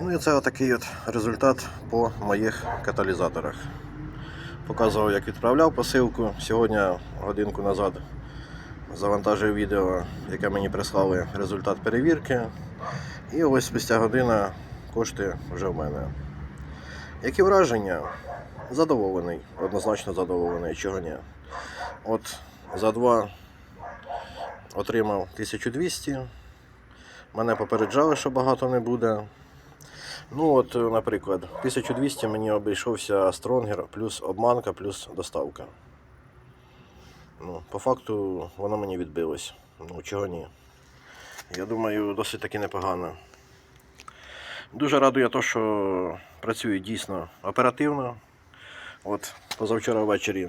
Ну і це отакий от результат по моїх каталізаторах. Показував, як відправляв посилку. Сьогодні, годинку назад, завантажив відео, яке мені прислали результат перевірки. І ось спустя година кошти вже в мене. Які враження? Задоволений, однозначно задоволений, чого ні. От за два отримав 1200. Мене попереджали, що багато не буде. Ну, от, е, наприклад, 1200 мені обійшовся стронгер, плюс обманка, плюс доставка. Ну, по факту воно мені відбилось. Ну, чого ні. Я думаю, досить таки непогано. Дуже радує те, що працює дійсно оперативно. От позавчора ввечері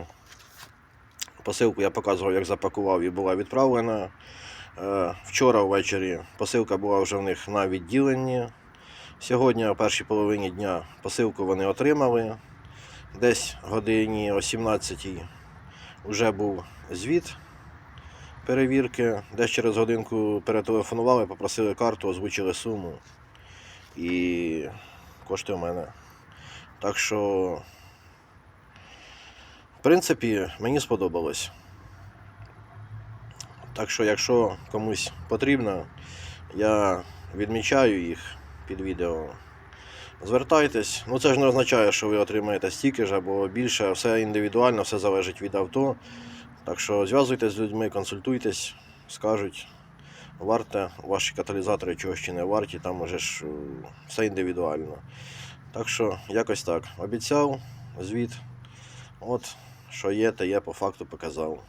посилку я показував, як запакував і була відправлена. Е, Вчора ввечері посилка була вже в них на відділенні. Сьогодні, о першій половині дня, посилку вони отримали. Десь годині о 17 вже був звіт перевірки. Десь через годинку перетелефонували, попросили карту, озвучили суму. І кошти в мене. Так що, в принципі, мені сподобалось. Так що, якщо комусь потрібно, я відмічаю їх під відео. Звертайтесь. Ну це ж не означає, що ви отримаєте стільки ж або більше, все індивідуально, все залежить від авто. Так що зв'язуйтесь з людьми, консультуйтесь, скажуть, варте ваші каталізатори чогось чи не варті, там уже ж е, все індивідуально. Так що якось так. Обіцяв, звіт. От, що є, те є, по факту показав.